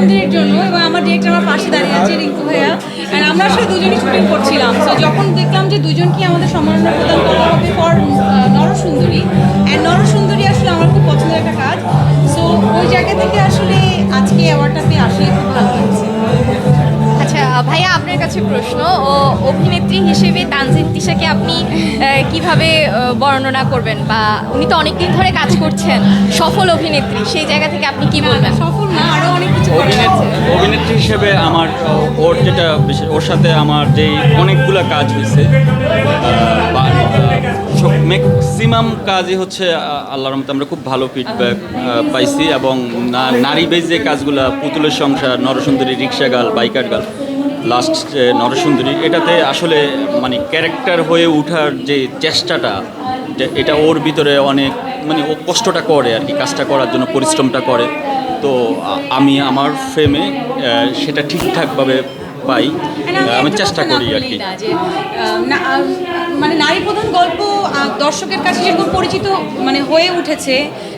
নরসুন্দরীর জন্য এবং আমার ডিরেক্টর আমার পাশে দাঁড়িয়ে আছে, রিঙ্কু ভাইয়া। আর আমরা আসলে দুজনই শুটিং করছিলাম। তো যখন দেখলাম যে দুজনকে আমাদের সম্মাননা প্রদান করা হবে ফর নরসুন্দরী। অ্যান্ড নরসুন্দরী আসলে আমার খুব পছন্দের একটা কাজ। সো ওই জায়গা থেকে আসলে আজকে অ্যাওয়ার্ডটা পেয়ে আসলে খুব ভালো কাছে প্রশ্ন ও অভিনেত্রী হিসেবে তানজিন তিশাকে আপনি কীভাবে বর্ণনা করবেন? বা উনি তো অনেকদিন ধরে কাজ করছেন সফল অভিনেত্রী সেই জায়গা থেকে আপনি কি বলবেন? সফল না আরও অনেক কিছু অভিনেত্রী অভিনেত্রী হিসেবে আমার ওর যেটা বিশেষ ওর সাথে আমার যেই অনেকগুলো কাজ হয়েছে ম্যাক্সিমাম কাজই হচ্ছে আল্লাহর রহমতে আমরা খুব ভালো ফিডব্যাক পাইছি এবং নারী বেজ যে কাজগুলা পুতুলের সংসার নরসুন্দরী রিক্সা গাল বাইকার গাল লাস্ট যে নরসুন্দরী এটাতে আসলে মানে ক্যারেক্টার হয়ে ওঠার যে চেষ্টাটা যে এটা ওর ভিতরে অনেক মানে ও কষ্টটা করে আর কি কাজটা করার জন্য পরিশ্রমটা করে। তো আমি আমার ফ্রেমে সেটা ঠিকঠাকভাবে পাই। আমি চেষ্টা করি আর কি। মানে নারী প্রধান গল্প দর্শকের কাছে যেরকম পরিচিত মানে হয়ে উঠেছে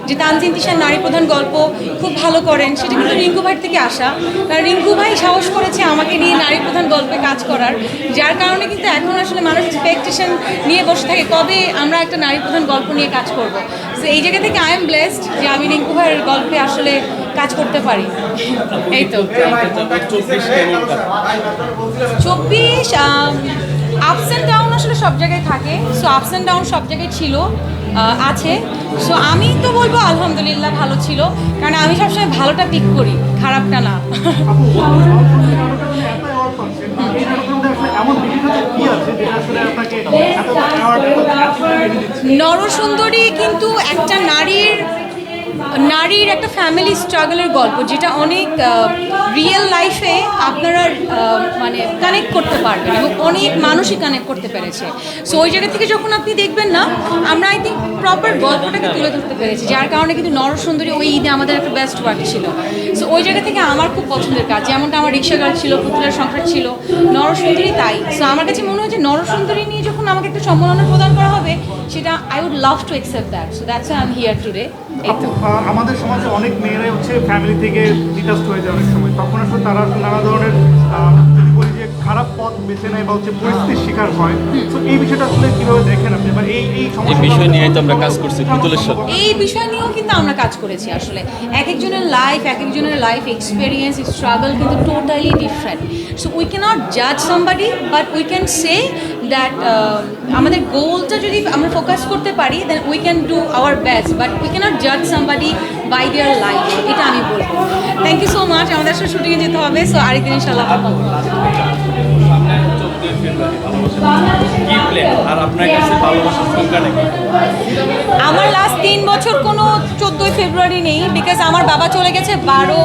যে তানজিন তিশার নারী প্রধান গল্প খুব ভালো করেন। সেটা কিন্তু রিঙ্কু ভাই থেকে আসা। কারণ রিঙ্কু ভাই সাহস করেছে আমাকে নিয়ে নারী প্রধান গল্পে কাজ করার। যার কারণে কিন্তু এখন আসলে মানুষ এক্সপেকটেশন নিয়ে বসে থাকে কবে আমরা একটা নারী প্রধান গল্প নিয়ে কাজ করব। তো এই জায়গা থেকে আই এম ব্লেসড যে আমি রিঙ্কু ভাইয়ের গল্পে আসলে কাজ করতে পারি। এই তো। চব্বিশ আপস অ্যান্ড ডাউন আসলে সব জায়গায় থাকে। সো আপস অ্যান্ড ডাউন সব জায়গায় ছিল আছে। সো আমি তো বলব আলহামদুলিল্লাহ ভালো ছিল কারণ আমি সবসময় ভালোটা পিক করি খারাপটা না। নরসুন্দরী কিন্তু একটা নারীর নারীর একটা ফ্যামিলি স্ট্রাগলের গল্প, যেটা অনেক রিয়েল লাইফে আপনারা মানে কানেক্ট করতে পারবেন এবং অনেক মানুষই কানেক্ট করতে পেরেছে। সো ওই জায়গা থেকে যখন আপনি দেখবেন না, আমরা আই থিঙ্ক প্রপার গল্পটাকে তুলে ধরতে পেরেছি, যার কারণে কিন্তু নরসুন্দরী ওই ঈদে আমাদের একটা বেস্ট ওয়ার্ক ছিল। সো ওই জায়গা থেকে আমার খুব পছন্দের কাজ, যেমনটা আমার রিক্সাগার ছিল, পুতুলের সংসার ছিল, নরসুন্দরী তাই। সো আমার কাছে মনে হয় যে নরসুন্দরী নিয়ে যখন আমাকে একটা সম্মাননা প্রদান করা হবে, সেটা I would love to accept that so that's I am here today এই তো। আমাদের সমাজে অনেক মেয়েরাই হচ্ছে ফ্যামিলি থেকে ডিটাস্ট হয়ে যায় অনেক সময়। তখন আসলে তারা আসলে নানা ধরনের যদি বলি যে খারাপ পথ বেছে নেয় বা হচ্ছে পরিস্থিতির শিকার হয় তো এই বিষয়টা আসলে কীভাবে দেখেন আপনি? বা এই এই এই বিষয় নিয়ে তো আমরা কাজ করছি পুতুলের সাথে। এই বিষয় নিয়েও কিন্তু আমরা কাজ করেছি আসলে। এক একজনের লাইফ এক একজনের লাইফ এক্সপিরিয়েন্স স্ট্রাগল কিন্তু totally different so we can't জাজ somebody but we can say that আমাদের গোলটা যদি আমরা ফোকাস করতে পারি then we can do our best but we can't জাজ সামবাডি বাই দেয়ার লাইফ এটা আমি বলব। থ্যাংক ইউ সো মাচ আমাদের আসলে শুটিংয়ে যেতে হবে সো আরেকদিন ইনশাল্লাহ আমার লাস্ট তিন বছর কোনো চোদ্দোই ফেব্রুয়ারি নেই বিকজ আমার বাবা চলে গেছে বারো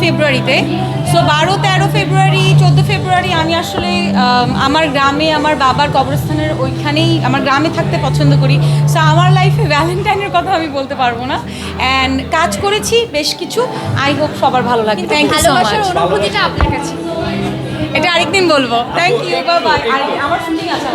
ফেব্রুয়ারিতে। সো বারো তেরো ফেব্রুয়ারি চোদ্দ ফেব্রুয়ারি আমি আসলে আমার গ্রামে আমার বাবার কবরস্থানের ওইখানেই আমার গ্রামে থাকতে পছন্দ করি। সো আমার লাইফে ভ্যালেন্টাইনের কথা আমি বলতে পারব না। অ্যান্ড কাজ করেছি বেশ কিছু। আই হোপ সবার ভালো লাগে থ্যাংক ইউ সো মাচ অনুভূতিটা আপনার কাছে? এটা আরেকদিন বলব। থ্যাংক ইউ বাই আমার শুটিং আছে